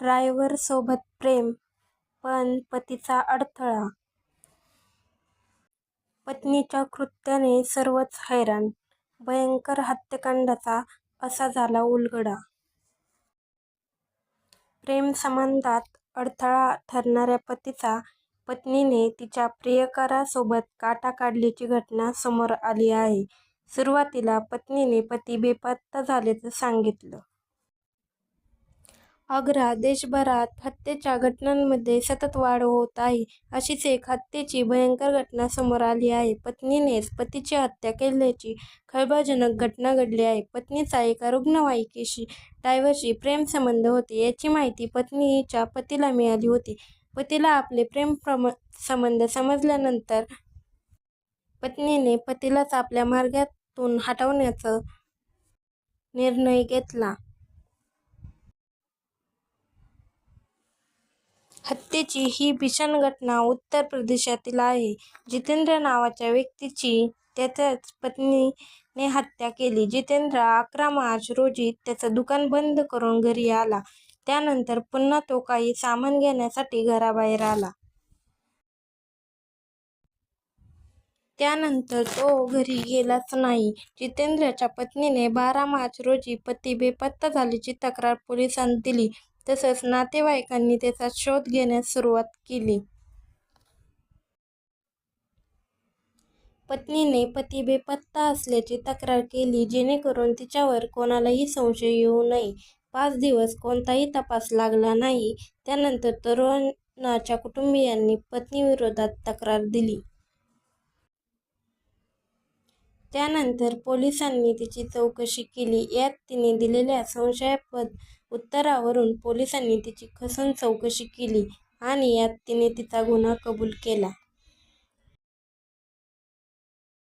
ड्रायव्हरसोबत प्रेम, पण पतीचा अडथळा! पत्नीच्या कृत्याने सर्वच हैराण, भयंकर हत्याकांडाचा असा झाला उलगडा प्रेमसंबंधात अडथळा ठरणाऱ्या पतीचा पत्नीने तिच्या प्रियकरासोबत काटा काढल्याची घटना समोर आली आहे. सुरुवातीला पत्नीने पती बेपत्ता झाल्याचं सांगितलं. आग्रा देशभरात हत्येच्या घटनांमध्ये सतत वाढ होत आहे. अशीच एक हत्येची भयंकर घटना समोर आली आहे. पत्नीनेच पतीची हत्या केल्याची खळबळजनक घटना घडली आहे. पत्नीचा एका रुग्णवाहिकेशी ड्रायव्हरशी प्रेमसंबंध होते, याची माहिती पत्नीच्या पतीला मिळाली होती. पतीला आपले प्रेम सम संबंध समजल्यानंतर पत्नीने पतीलाच आपल्या मार्गातून हटवण्याचा निर्णय घेतला. हत्येची ही भीषण घटना उत्तर प्रदेशातील आहे. जितेंद्र नावाच्या व्यक्तीची त्याच्याच पत्नीने हत्या केली. जितेंद्र अकरा मार्च रोजी त्याचं दुकान बंद करून घरी आला. त्यानंतर पुन्हा तो काही सामान घेण्यासाठी घराबाहेर आला. त्यानंतर तो घरी गेलाच नाही. जितेंद्रच्या पत्नीने बारा मार्च रोजी पती बेपत्ता झाल्याची तक्रार पोलिसांनी दिली. तसंच नातेवाईकांनी त्याचा शोध घेण्यास सुरुवात केली. पत्नीने पती बेपत्ता असल्याची तक्रार केली, जेणेकरून तिच्यावर कोणालाही संशय येऊ नये. पाच दिवस कोणताही तपास लागला नाही. त्यानंतर तरुणाच्या कुटुंबीयांनी पत्नीविरोधात तक्रार दिली. त्यानंतर पोलिसांनी तिची चौकशी केली. यात तिने दिलेल्या संशयास्पद उत्तरावरून पोलिसांनी तिची कसून चौकशी केली आणि यात तिने तिचा गुन्हा कबूल केला.